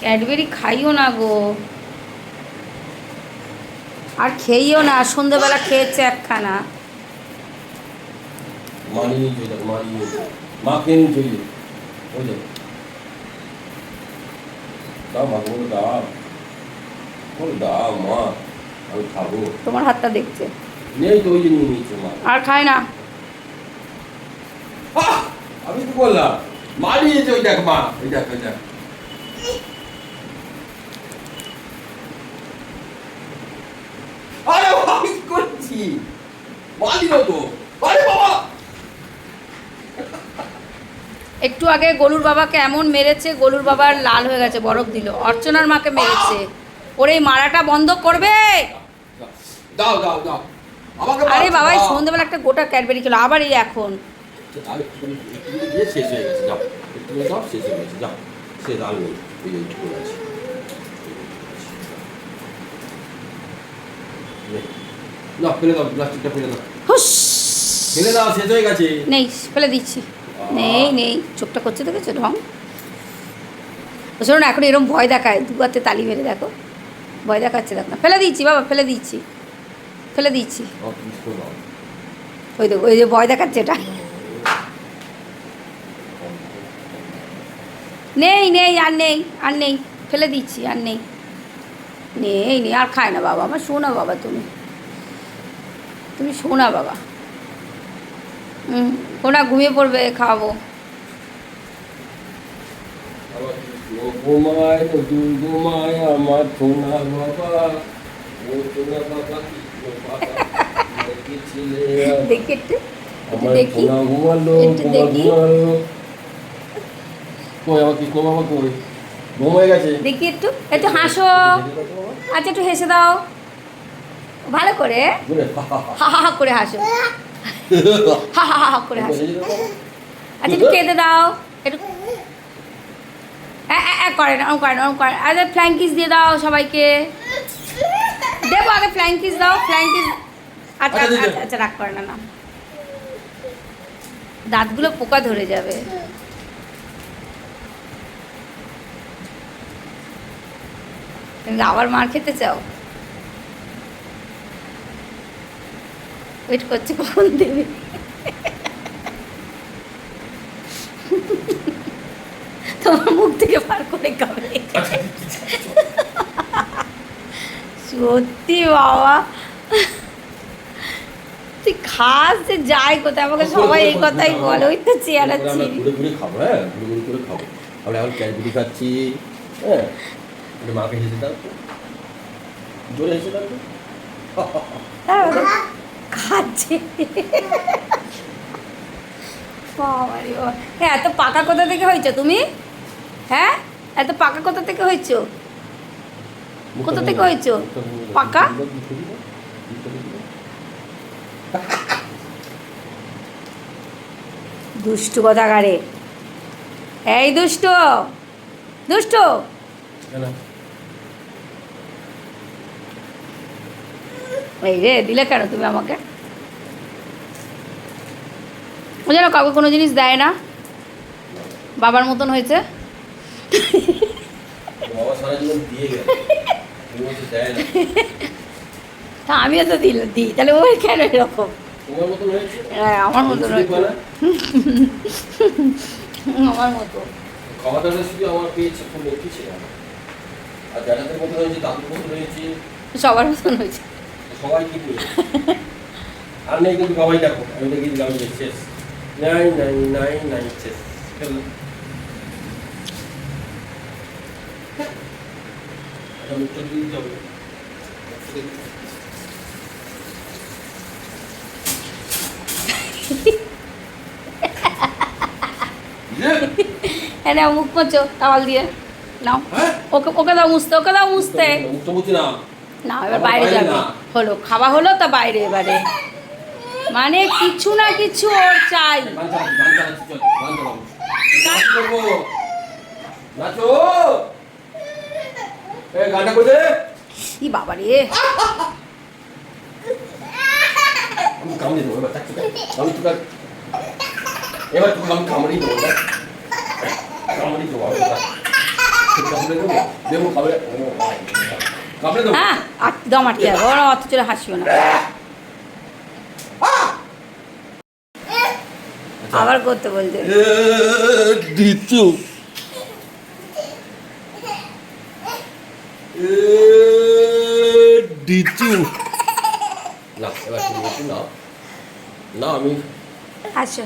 Cadbury খাইও না গো। আর খেয়েও না সন্ধেবেলা খেয়েছে একখানা। তোমার হাতটা দেখছে। আর খায় না! আমি তো বললাম মা নিয়েছে ওই দেখ মা। ওই দেখ ওই দেখ আরে আমি কি? তো আরে বাবা! একটু আগে গলুর বাবাকে এমন মেরেছে গলুর বাবার লাল হয়ে গেছে বরফ দিল। অর্চনার মাকে মেরেছে। ওর এই মারাটা বন্ধ করবে? দাও দাও দাও। আমাকে আরে বাবা এই। সন্ধ্যেবেলা একটা গোটা ক্যাডবেরি খেলো আবার এই এখন। আর একটু একটু দিয়ে শেষ হয়ে গেছে যাও। একটু দাও শেষ হয়ে গেছে যাও। সে আর নেই একটু আছে নে। না ফেলে দাও প্লাস্টিকটা ফেলে দাও। হুস ফেলে দাও শেষ হয়ে গেছে। নেই ফেলে দিচ্ছি। নেই নেই চোখটা করছে দেখেছ ঢং? তো শোনো না এখন এরকম ভয় দেখায় তালি মেরে দেখো। ভয় দেখাচ্ছে দেখো না। ফেলে দিচ্ছি বাবা ফেলে দিচ্ছি। ফেলে দিচ্ছি। ওই দেখো ওই যে ভয় দেখাচ্ছে এটা। নেই নেই আর নেই আর নেই। ফেলে দিচ্ছি আর নেই। নেই নেই আর খায় না বাবা আমার শোনা বাবা তুমি। তুমি শোনা বাবা। হুম ওনা ঘুমিয়ে পড়বে খাওয়াবো। আবার কৃষ্ণ গোমায় দুর্গমায় আমার সোনা বাবা ও সোনা বাবা কৃষ্ণ বাবা দেখেছিলে? দেখি একটু একটু দেখি একটু দেখি। কই আমার কৃষ্ণ বাবা কই? ঘুমায় গেছে? দেখি একটু একটু হাসো। আচ্ছা একটু হেসে দাও। ভালো করে হা হা হা করে হাসো। হা হা হা হা করে হাসো। আচ্ছা একটু কেঁদে দাও। একটু করে না ওরম করে না ওরম করে না। আচ্ছা ফ্ল্যাং কিস দিয়ে দাও সবাইকে। দেবো আগে ফ্ল্যাং কিস দাও ফ্ল্যাং কিস আচ্ছা আচ্ছা, আচ্ছা আচ্ছা রাগ করে না না। দাঁতগুলো পোকা ধরে যাবে। আবার মার খেতে চাও? ওয়েট করছে কখন দেবে? তোমার মুখ থেকে পার করে সত্যি বাবা। তুই খাস যে যাই কোথায় আমাকে সবাই এই কথাই বলে ওই তো চেয়ারা ঘুরে ঘুরে খাব হ্যাঁ ঘুরে ঘুরে করে খাব। আমরা এখন ক্যাডবেরি খাচ্ছি হ্যাঁ। মাকে হেসে দাও জোরে হেসে দাও খাচ্ছে। হ্যাঁ এত পাকা কোথা থেকে হয়েছো তুমি হ্যাঁ এত পাকা কোথা থেকে হয়েছো কোথা থেকে হয়েছো? পাকা? দুষ্টু কথাকারে এই দুষ্টু দুষ্টু? এই রে, দিলে কেন তুমি আমাকে ও যেন কাউকে কোনো জিনিস দেয় না। বাবার মতন হয়েছে। তা আমিও তো দিল দিই। তাহলে ওই কেন এরকম? হ্যাঁ আমার মতন হয়েছে। আমার মতো। শুধু আমার পেয়েছে খুব লক্ষ্মী ছিল আর যাদের মতন হয়েছে দাদুর মতন হয়েছে। সবার মতন হয়েছে। সবাই কি আর নেই কিন্তু বাবাই দেখো আমি দেখি শেষ। হ্যাঁ মুখ মোচো টাওয়াল দিয়ে। নাও। হ্যাঁ? ওকে ওকে দাও মুছতে ওকে দাও মুছতে। না। এবার বাইরে যাবে। হলো খাওয়া হলো তা বাইরে এবারে। মানে কিছু না কিছু ওর চাই। কি বাবা রে। আমি কামড়ে এবার চাচ্ছি আমি আর- এবার তোকে আমি কামড়েই দেবো, কামড়েই দেবো, কামড়ে দেবো দেবো খাবে কামড়ে দেবো হ্যাঁ আর দম আটকে যাবে অত চলে হাসিও না। আবার করতে বলছে এ, দিচ্ছু দিচ্ছু না এবার তুমি নাও। না আমি আসো।